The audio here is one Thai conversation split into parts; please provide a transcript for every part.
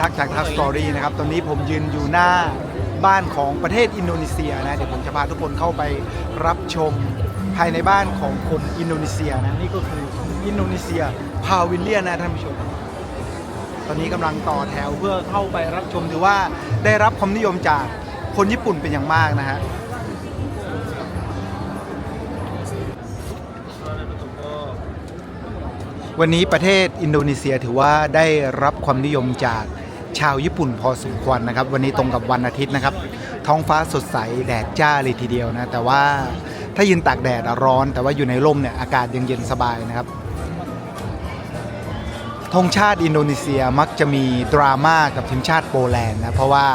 ทักจากทักสตอรี่นะครับ ตอนนี้ผมยืนอยู่หน้าบ้านของประเทศอินโดนีเซียนะ เดี๋ยวผมจะพาทุกคนเข้าไปรับชมภายในบ้านของคนอินโดนีเซียนะ นี่ก็คืออินโดนีเซียพาวิลเลียนนะท่านผู้ชม ตอนนี้กำลังต่อแถวเพื่อเข้าไปรับชมถือว่าได้รับความนิยมจากคนญี่ปุ่นเป็นอย่างมากนะฮะวันนี้ประเทศอินโดนีเซียถือว่าได้รับความนิยมจาก ชาวญี่ปุ่นพอสมควรนะครับ วันนี้ตรงกับวันอาทิตย์นะครับ ท้องฟ้าสดใสแดดจ้าเลยทีเดียวนะ แต่ว่าถ้ายืนตากแดดร้อน แต่ว่าอยู่ในร่มเนี่ยอากาศยังเย็นสบายนะครับธงชาติอินโดนีเซียมักจะมีดราม่ากับทีมชาติโปแลนด์นะเพราะว่า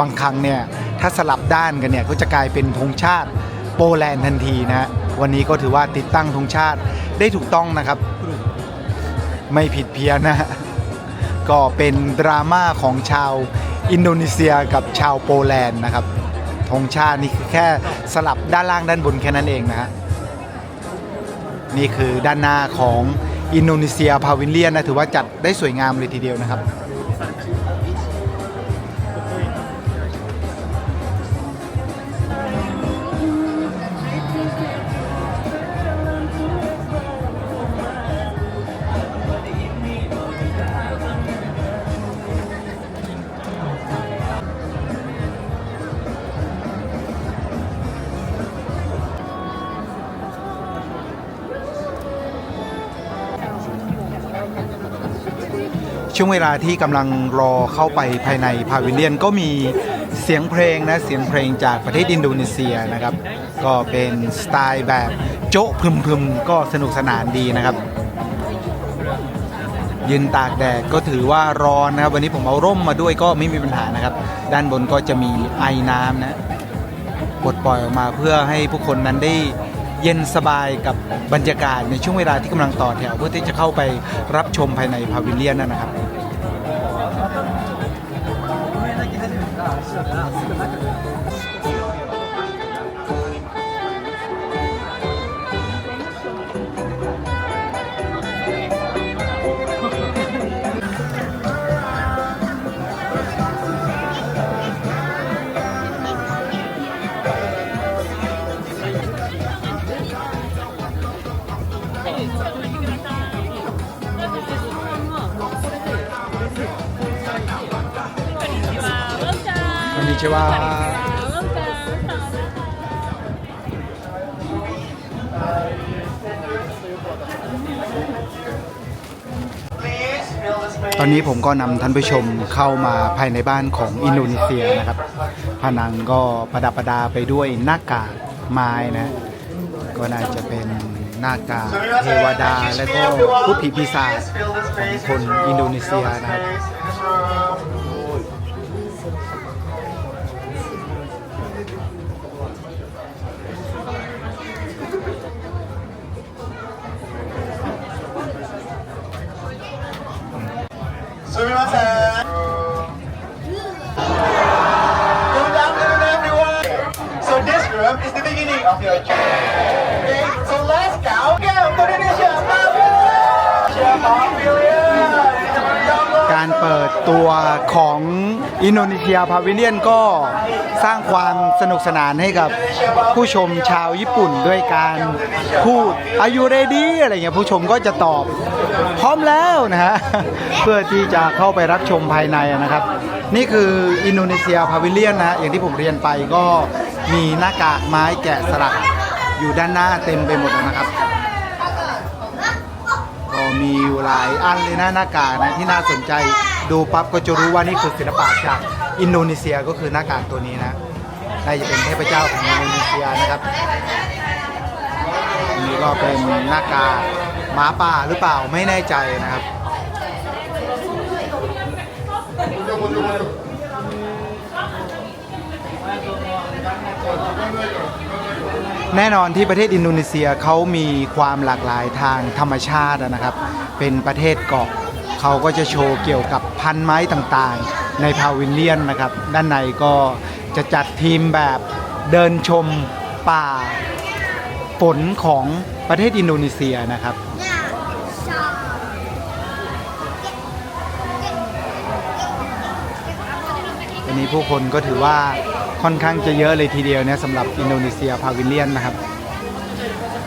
บางครั้งเนี่ยถ้าสลับด้านกันเนี่ยก็จะกลายเป็นธงชาติโปแลนด์ทันทีนะฮะวันนี้ก็ถือว่าติดตั้งธงชาติได้ถูกต้องนะครับ ไม่ผิดเพี้ยนนะ ก็เป็นดราม่าของชาวอินโดนีเซียกับชาวโปแลนด์นะครับธงชาตินี่คือแค่สลับด้านล่างด้านบนแค่นั้นเองนะฮะนี่คือด้านหน้าของอินโดนีเซียพาวิลเลียนนะถือว่าจัดได้สวยงามเลยทีเดียวนะครับ ช่วงเวลาที่กำลังรอเข้าไปภายในพาวิเลียนก็มีเสียงเพลงนะเสียงเพลงจากประเทศอินโดนีเซียนะครับ ก็เป็นสไตล์แบบโจ๊ะพึมๆ ก็สนุกสนานดีนะครับ ยืนตากแดดก็ถือว่าร้อนนะครับ วันนี้ผมเอาร่มมาด้วยก็ไม่มีปัญหานะครับ ด้านบนก็จะมีไอ้น้ำนะปลดปล่อยออกมาเพื่อให้ผู้คนนั้นได้เย็นสบายกับบรรยากาศในช่วงเวลาที่กำลังต่อแถวเพื่อที่จะเข้าไปรับชมภายในพาวิเลียนนั่นนะครับ しながらすぐちは。ตอนนี้ผมก็นำท่านผู้ชมเข้ามาภายในบ้านของอินโดนีเซียนะครับ ผนังก็ประดับประดาไปด้วยหน้ากากไม้นะ ก็น่าจะเป็นหน้ากากเทวดาและก็ผู้ผีปีศาจของคนอินโดนีเซียนะครับ Um, is the beginning of your journey. Okay, so let's go. Go to Indonesia. Indonesia Pavilion. การเปิดตัวของอินโดนีเซียพาวิเลียนก็สร้างความสนุกสนานให้กับผู้ชมชาวญี่ปุ่นด้วยการพูดอายุเรดี้อะไรเงี้ยผู้ชมก็จะตอบพร้อมแล้วนะฮะ เพื่อที่จะเข้าไปรับชมภายในนะครับ นี่คืออินโดนีเซียพาวิเลียนนะฮะอย่างที่ผมเรียนไปก็ มีหน้ากากไม้แกะสลักอยู่ด้านหน้าเต็มไปหมดเลยนะครับ ก็มีอยู่หลายอันเลยนะหน้ากากนะที่น่าสนใจดูปั๊บก็จะรู้ว่านี่คือศิลปะจากอินโดนีเซียก็คือหน้ากากตัวนี้นะน่าจะเป็นเทพเจ้าของอินโดนีเซียนะครับอันนี่ก็เป็นหน้ากากหมาป่าหรือเปล่าไม่แน่ใจนะครับ แน่นอนที่ประเทศอินโดนีเซียเขามีความหลากหลายทางธรรมชาตินะครับ เป็นประเทศเกาะเขาก็จะโชว์เกี่ยวกับพันไม้ต่างๆ ในพาวิลเลียนนะครับ ด้านในก็จะจัดทีมแบบเดินชมป่าฝนของประเทศอินโดนีเซียนะครับ นี้ผู้คนก็ถือว่าค่อนข้างจะเยอะเลยทีเดียวเนี่ยสำหรับอินโดนีเซียพาวิเลียนนะครับ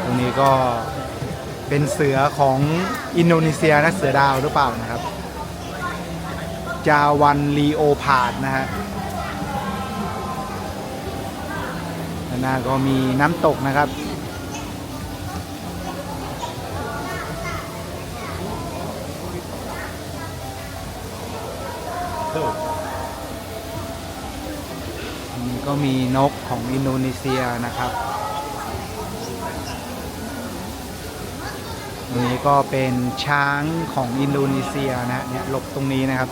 ตรงนี้ก็เป็นเสือของอินโดนีเซียนะเสือดาวหรือเปล่านะครับ จาวันลีโอพาดนะฮะด้านหน้าก็มีน้ำตกนะครับ มีนกของอินโดนีเซียนะครับตรงนี้ก็เป็นช้างของอินโดนีเซียนะเนี่ยหลบตรงนี้นะครับ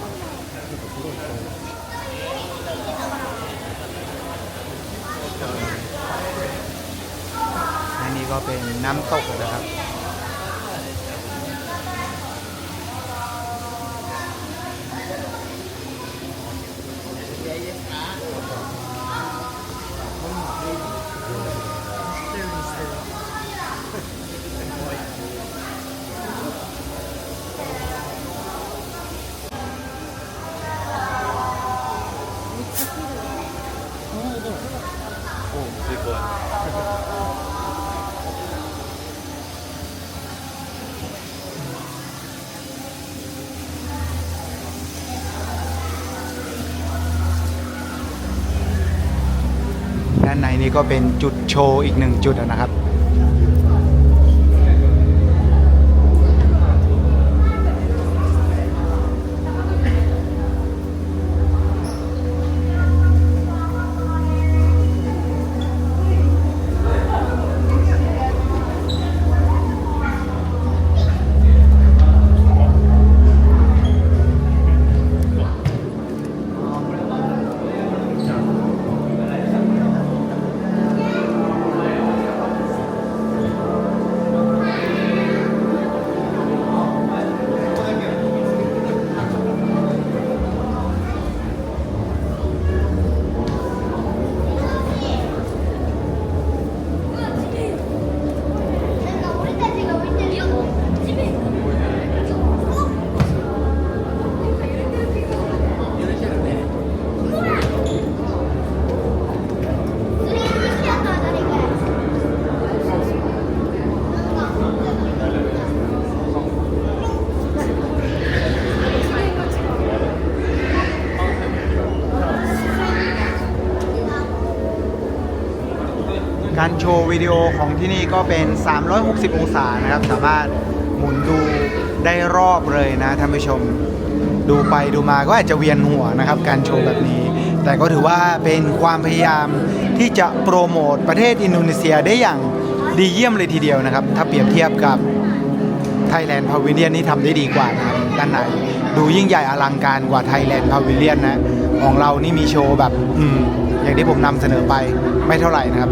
อันนี้ก็เป็นน้ำตกนะครับ นี้ก็เป็นจุดโชว์อีกหนึ่งจุดนะครับ ชว์วิดีโอของที่นี่ก็เป็น 360 องศานะครับ สามารถหมุนดูได้รอบเลยนะท่านผู้ชมดูไปดูมาก็อาจจะเวียนหัวนะครับ การโชว์แบบนี้ แต่ก็ถือว่าเป็นความพยายามที่จะโปรโมทประเทศอินโดนีเซียได้อย่างดีเยี่ยมเลยทีเดียวนะครับ ถ้าเปรียบเทียบกับไทยแลนด์พาวิเลียนนี่ทำได้ดีกว่านะครับด้านในดูยิ่งใหญ่อลังการกว่าไทยแลนด์พาวิเลียนนะของเรานี่มีโชว์แบบ อืมอย่างที่ผมนำเสนอไปไม่เท่าไหร่นะครับ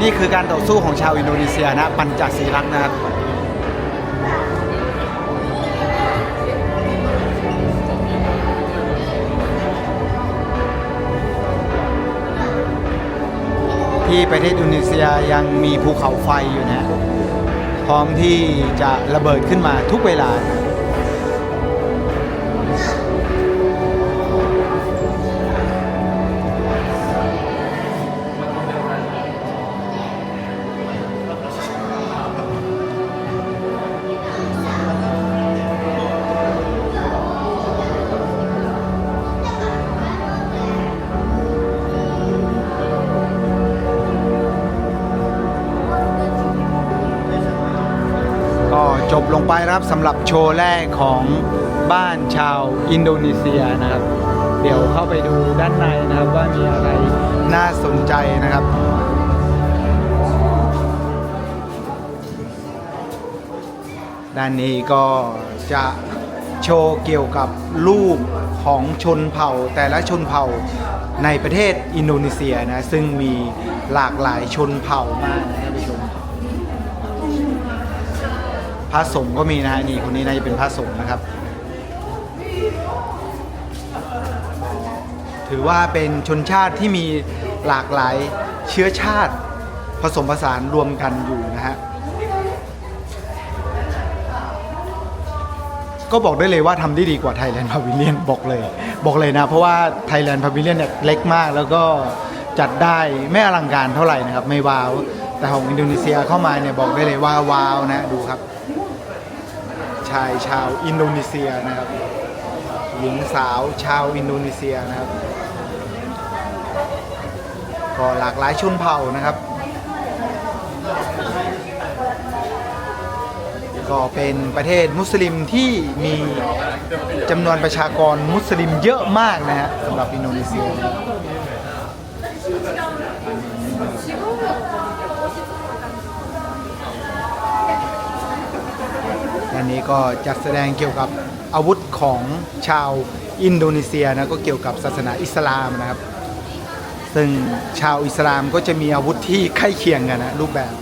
นี่คือการต่อสู้ของชาวอินโดนีเซียนะ ปัญจศีลักษ์นะครับที่ประเทศอินโดนีเซียยังมีภูเขาไฟอยู่นะ พร้อมที่จะระเบิดขึ้นมาทุกเวลา นะครับสำหรับโชว์แรกของบ้านชาวอินโดนีเซียนะครับ เดี๋ยวเข้าไปดูด้านในนะครับว่ามีอะไรน่าสนใจนะครับด้านนี้ก็จะโชว์เกี่ยวกับรูปของชนเผ่าแต่ละชนเผ่าในประเทศอินโดนีเซียนะซึ่งมีหลากหลายชนเผ่ามากนะท่านผู้ชม พระสงฆ์ก็มีนะฮะนี่คนนี้น่าจะเป็นพระสงฆ์นะครับ ถือว่าเป็นชนชาติที่มีหลากหลายเชื้อชาติผสมผสานรวมกันอยู่นะฮะก็บอกได้เลยว่าทำได้ดีกว่า Thailand Pavilion บอกเลย บอกเลยนะ เพราะว่า Thailand Pavilion เนี่ยเล็กมาก แล้วก็จัดได้ไม่อลังการเท่าไหร่นะครับ ไม่ว้าว แต่ของอินโดนีเซียเข้ามาเนี่ยบอกได้เลยว่าว้าวนะดูครับ ชายชาวอินโดนีเซียนะครับ หญิงสาวชาวอินโดนีเซียนะครับ ก็หลากหลายชนเผ่านะครับ ก็เป็นประเทศมุสลิมที่มีจำนวนประชากรมุสลิมเยอะมากนะฮะสำหรับอินโดนีเซีย นี้ก็จัดแสดงเกี่ยวกับอาวุธของชาวอินโดนีเซียนะก็เกี่ยวกับศาสนาอิสลามนะครับ ซึ่งชาวอิสลามก็จะมีอาวุธที่ใกล้เคียงกันนะรูปแบบ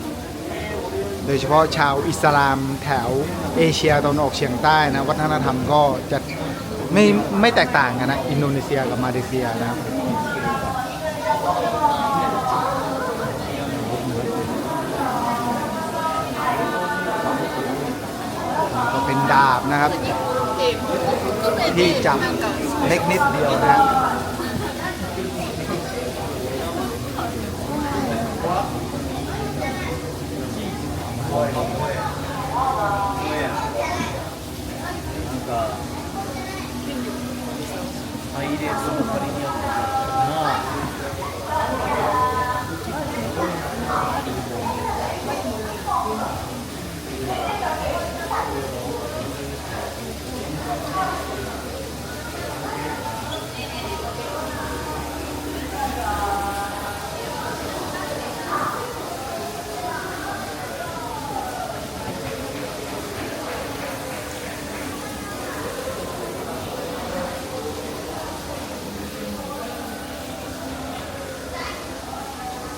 โดยเฉพาะชาวอิสลามแถวเอเชียตะวันออกเฉียงใต้นะวัฒนธรรมก็จะไม่ไม่แตกต่างกันนะอินโดนีเซียกับมาเลเซียนะครับ เป็นดาบนะครับ ที่จับเล็กนิดเดียวนะฮะ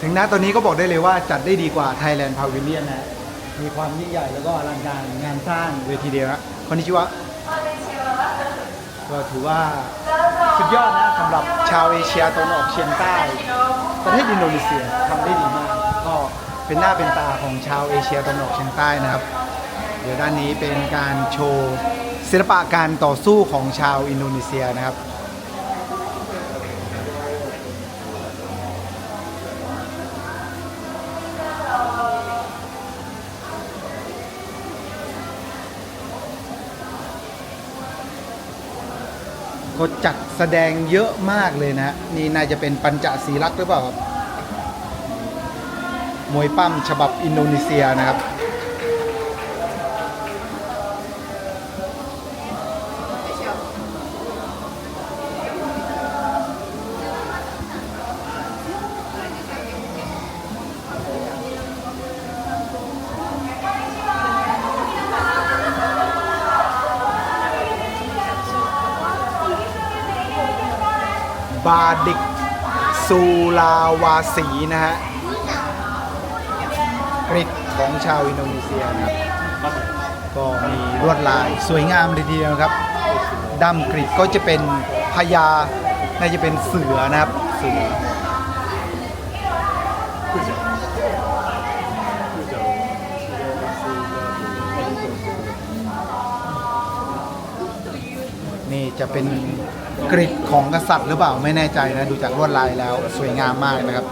ถึงณตอนนี้ก็บอกได้เลยว่าจัดได้ดีกว่า Thailand Pavilion นะ มีความยิ่งใหญ่แล้วก็อลังการงานสร้างเวทีเดียวนะคนนี้ชื่อว่าก็ถือว่าสุดยอดนะสำหรับชาวเอเชียตะวันออกเฉียงใต้ ประเทศอินโดนีเซียทำได้ดีมาก ก็เป็นหน้าเป็นตาของชาวเอเชียตะวันออกเฉียงใต้นะครับ เดี๋ยวด้านนี้เป็นการโชว์ศิลปะการต่อสู้ของชาวอินโดนีเซียนะครับ ขาจัดแสดงเยอะมากเลยนะ นี่น่าจะเป็นปัญจศีลักษ์หรือเปล่าครับมวยปั้มฉบับอินโดนีเซียนะครับ ดิกซูลาวาสีนะฮะกริดของชาวอินโดนีเซียนะครับ ก็มีลวดลายสวยงามเลยทีเดียวครับดำกริดก็จะเป็นพญาน่าจะเป็นเสือนะครับเสือนี่จะเป็น กริดของกษัตริย์หรือเปล่าไม่แน่ใจนะ ดูจากลวดลายแล้วสวยงามมากนะครับ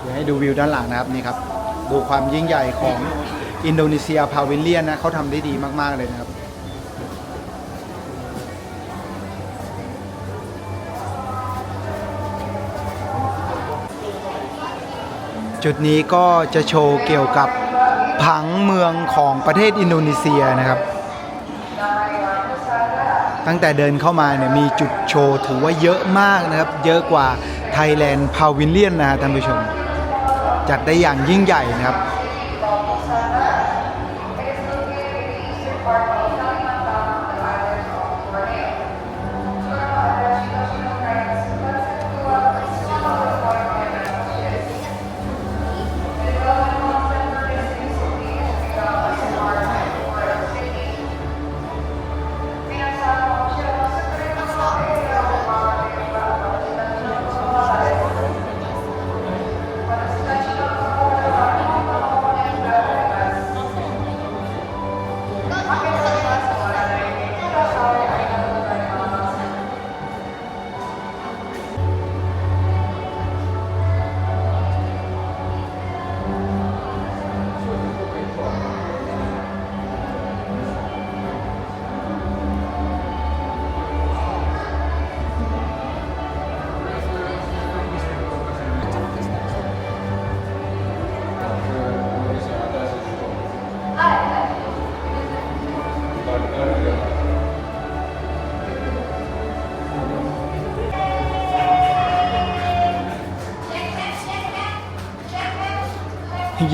เดี๋ยวให้ดูวิวด้านหลังนะครับนี่ครับ ดูความยิ่งใหญ่ของอินโดนีเซียพาวิลเลียนนะเขาทำได้ดีมาก ๆ เลยนะครับ จุดนี้ก็จะโชว์เกี่ยวกับผังเมืองของประเทศอินโดนีเซียนะครับ ตั้งแต่เดินเข้ามาเนี่ยมีจุดโชว์ถือว่าเยอะมากนะครับ เยอะกว่าไทยแลนด์พาวิลเลียนนะฮะท่านผู้ชม จัดได้อย่างยิ่งใหญ่นะครับ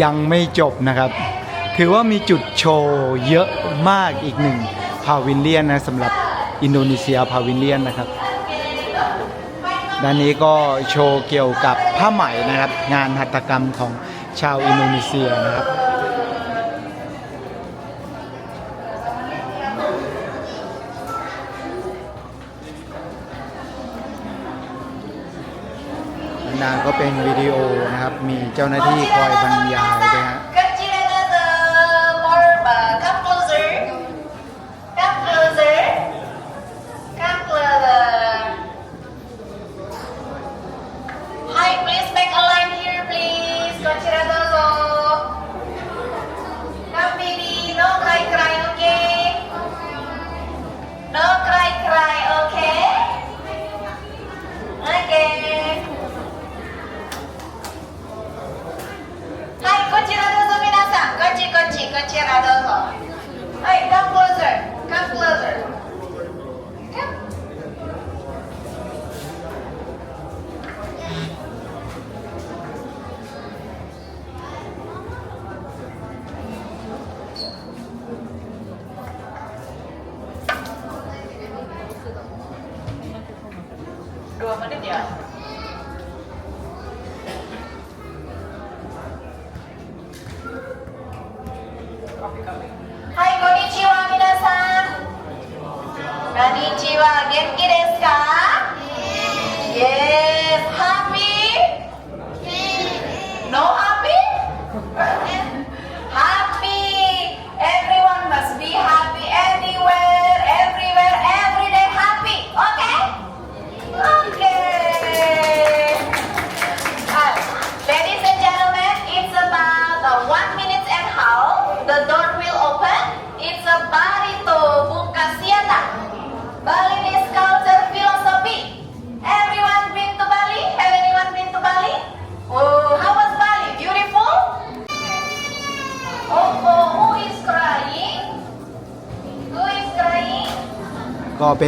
ยังไม่จบนะครับ ถือว่ามีจุดโชว์เยอะมากอีกหนึ่งพาวินเลียนนะสำหรับอินโดนีเซียพาวินเลียนนะครับ ด้านนี้ก็โชว์เกี่ยวกับผ้าไหมนะครับ งานหัตถกรรมของชาวอินโดนีเซียนะครับนานก็เป็นวิดีโอ มีเจ้าหน้าที่คอยบรรยายด้วยฮะ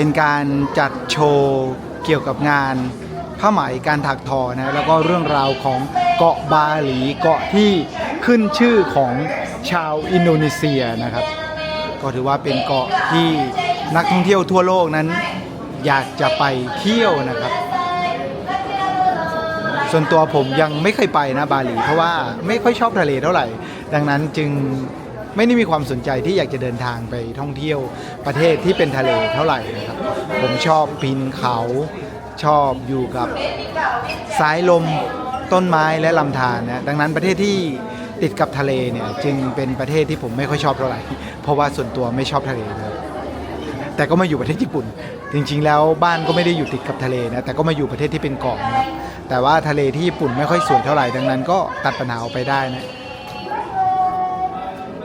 เป็นการจัดโชว์เกี่ยวกับงานผ้าไหมการถักทอนะแล้วก็เรื่องราวของเกาะบาหลีเกาะที่ขึ้นชื่อของชาวอินโดนีเซียนะครับ ก็ถือว่าเป็นเกาะที่นักท่องเที่ยวทั่วโลกนั้น อยากจะไปเที่ยวนะครับ ส่วนตัวผมยังไม่เคยไปนะบาหลี เพราะว่าไม่ค่อยชอบทะเลเท่าไหร่ ดังนั้นจึง ไม่ได้มีความสนใจที่อยากจะเดินทางไปท่องเที่ยวประเทศที่เป็นทะเลเท่าไหร่นะครับ ผมชอบปีนเขาชอบอยู่กับสายลมต้นไม้และลำธารนะดังนั้นประเทศที่ติดกับทะเลเนี่ยจึงเป็นประเทศที่ผมไม่ค่อยชอบเท่าไหร่เพราะว่าส่วนตัวไม่ชอบทะเลนะครับแต่ก็มาอยู่ประเทศญี่ปุ่น จริง ๆ แล้วบ้านก็ไม่ได้อยู่ติดกับทะเลนะแต่ก็มาอยู่ประเทศที่เป็นเกาะนะครับแต่ว่าทะเลที่ญี่ปุ่นไม่ค่อยสวยเท่าไหร่ดังนั้นก็ตัดปัญหาออกไปได้นะ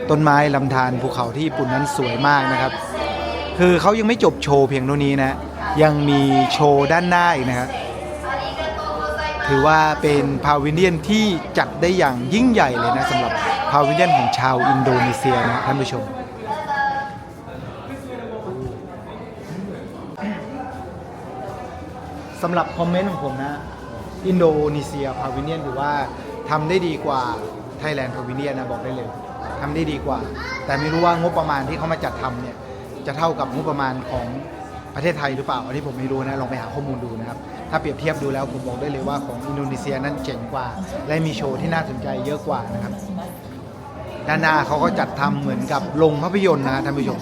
ต้นไม้ลำธารภูเขาที่ญี่ปุ่นนั้นสวยมากนะครับ คือเขายังไม่จบโชว์เพียงเท่านี้นะ ยังมีโชว์ด้านหน้าอีกนะครับ ถือว่าเป็นพาวิเลียนที่จัดได้อย่างยิ่งใหญ่เลยนะสำหรับพาวิเลียนของชาวอินโดนีเซียนะท่านผู้ชมสำหรับคอมเมนต์ของผมนะ อินโดนีเซียพาวิเนียนถือว่าทำได้ดีกว่าไทยแลนด์พาวิเนียนนะบอกได้เลย ทำได้ดีกว่า แต่ไม่รู้ว่างบประมาณที่เขามาจัดทำเนี่ยจะเท่ากับงบประมาณของประเทศไทยหรือเปล่า อันนี้ผมไม่รู้นะลองไปหาข้อมูลดูนะครับ ถ้าเปรียบเทียบดูแล้วผมบอกได้เลยว่าของอินโดนีเซียนั้นเจ๋งกว่า และมีโชว์ที่น่าสนใจเยอะกว่านะครับดานาเขาก็จัดทำเหมือนกับลงภาพยนตร์นะท่านผู้ชม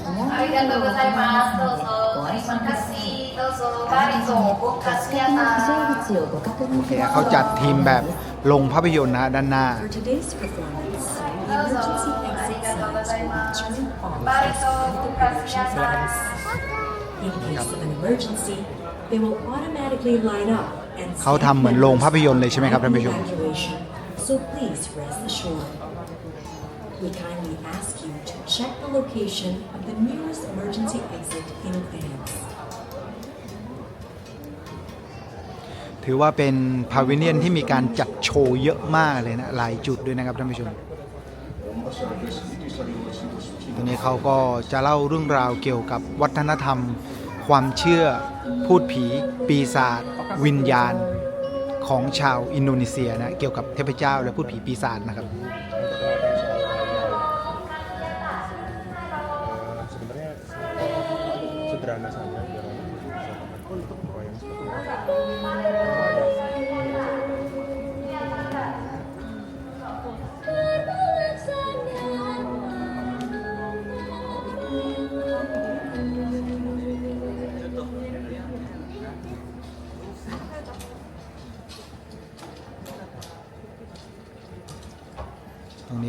โอเคเขาจัดทีมแบบลงภาพยนตร์นะด้านหน้า emergency exit signs will turn off at the production signs. In case of an emergency, they will automatically line up and เขาทำเหมือนโรงภาพยนตร์เลยใช่ไหมครับท่านผู้ชม evacuation. So please rest assured. We kindly ask you to check the location of the nearest emergency exit in advance. ถือว่าเป็นพาวิเนียนที่มีการจัดโชว์เยอะมากเลยนะ หลายจุดด้วยนะครับท่านผู้ชม วันนี้เขาก็จะเล่าเรื่องราวเกี่ยวกับวัฒนธรรม ความเชื่อ พูดผี ปีศาจวิญญาณของชาวอินโดนีเซียนะเกี่ยวกับเทพเจ้าและพูดผีปีศาจนะครับ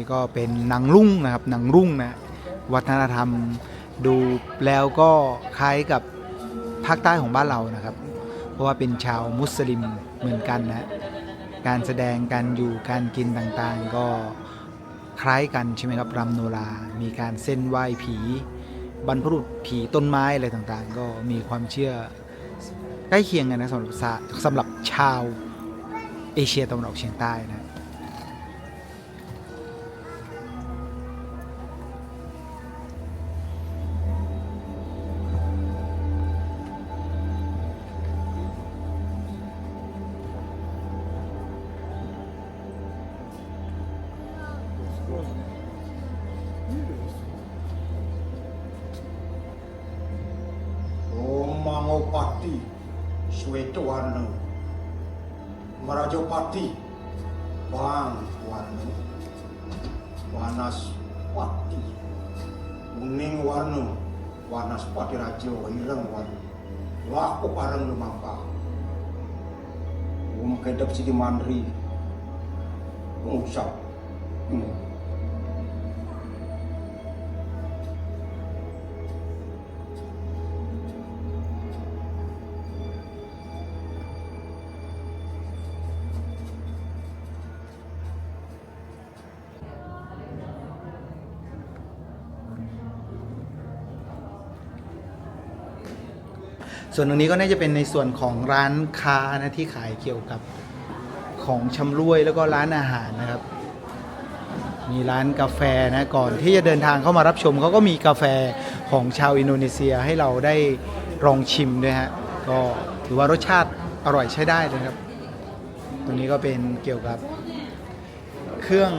นี้ก็เป็นนังรุ่งนะครับนังรุ่งนะวัฒนธรรมดูแล้วก็คล้ายกับภาคใต้ของบ้านเรานะครับ เพราะว่าเป็นชาวมุสลิมเหมือนกันนะการแสดงการอยู่การกินต่างๆ ก็คล้ายกันใช่ไหมครับรำโนรา มีการเส้นไหว้ผี บรรพบุรุษผีต้นไม้อะไรต่างๆ ก็มีความเชื่อใกล้เคียงกันนะสำหรับสำหรับชาวเอเชียตะวันออกเฉียงใต้นะ gostoso, né? Ô Mangopati, Sueto Anu, Marajopati, Bang Anu, Wanas Pati, Uning Anu, Wanas Pati Rajo, Hilang Anu, Laku Parang Lumapa, Umkedap Sidi Mandri, Ngusap, Ngusap, hmm. ส่วนตรงนี้ก็น่าจะเป็นในส่วนของร้านค้านะที่ขายเกี่ยวกับของชำร่วยแล้วก็ร้านอาหารนะครับ มีร้านกาแฟนะก่อนที่จะเดินทางเข้ามารับชมเขาก็มีกาแฟของชาวอินโดนีเซียให้เราได้ลองชิมด้วยฮะก็ถือว่ารสชาติอร่อยใช้ได้เลยครับ ตรงนี้ก็เป็นเกี่ยวกับเครื่อง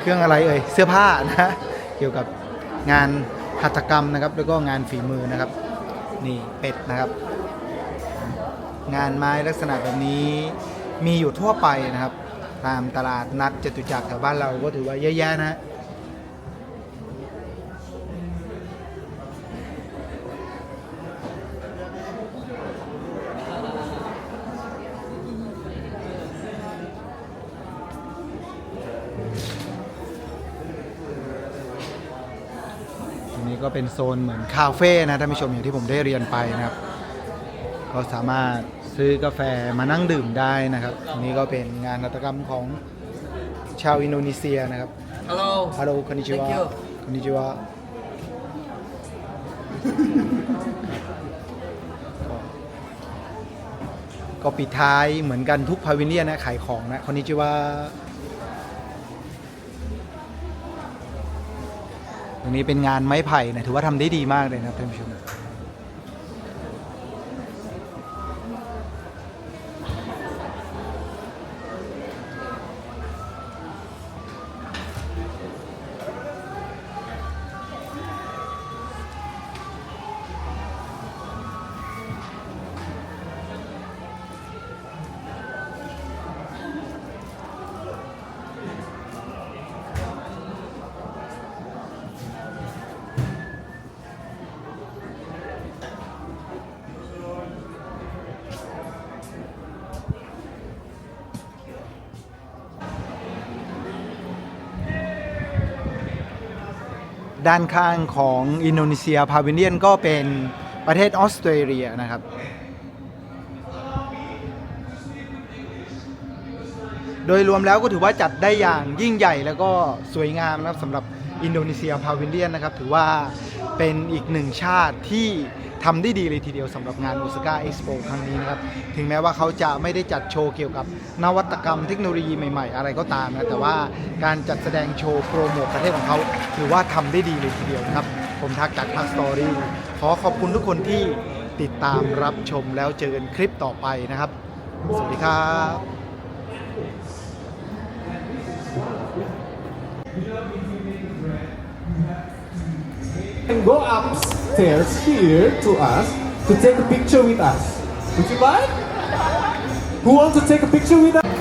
เครื่องอะไรเอ่ยเสื้อผ้านะเกี่ยวกับงาน หัตถกรรมนะครับ แล้วก็งานฝีมือนะครับ นี่เป็ดนะครับ งานไม้ลักษณะแบบนี้มีอยู่ทั่วไปนะครับ ตามตลาดนัดจตุจักรแถวบ้านเราก็ถือว่าเยอะแยะนะ ก็เป็นโซนเหมือนคาเฟ่นะท่านผู้ชมอย่างที่ผมได้เรียนไปนะครับ ก็สามารถซื้อกาแฟมานั่งดื่มได้นะครับตรงนี้ก็เป็นงานนวัตกรรมของชาวอินโดนีเซียนะครับ Hello. ฮัลโหลคอนนิจิวะ Thank you คอนนิจิวะก็ปิดท้ายเหมือนกันทุกพาวิเลียนนะขายของนะคอนนิจิวะ รงนี้เป็นงานไม้ไผ่นะถือว่าทำได้ดีมากเลยนะครับท่านผู้ชม ด้านข้างของอินโดนีเซียพาวิเลียนก็เป็นประเทศออสเตรเลียนะครับโดยรวมแล้วก็ถือว่าจัดได้อย่างยิ่งใหญ่แล้วก็สวยงามนะครับสำหรับอินโดนีเซียพาวิเลียนนะครับ ถือว่าเป็นอีกหนึ่งชาติที่ ทำได้ดีเลยทีเดียวสำหรับงานโอซาก้าเอ็กซ์โปครั้งนี้นะครับ ถึงแม้ว่าเขาจะไม่ได้จัดโชว์เกี่ยวกับนวัตกรรมเทคโนโลยีใหม่ๆ อะไรก็ตามนะ แต่ว่าการจัดแสดงโชว์โปรโมทประเทศของเขาถือว่าทำได้ดีเลยทีเดียวนะครับ ผมทักจากทักสตอรี่ขอขอบคุณทุกคนที่ติดตามรับชมแล้วเจอกันคลิปต่อไปนะครับ สวัสดีครับ and go up upstairs here to us to take a picture with us. Would you like? Who wants to take a picture with us?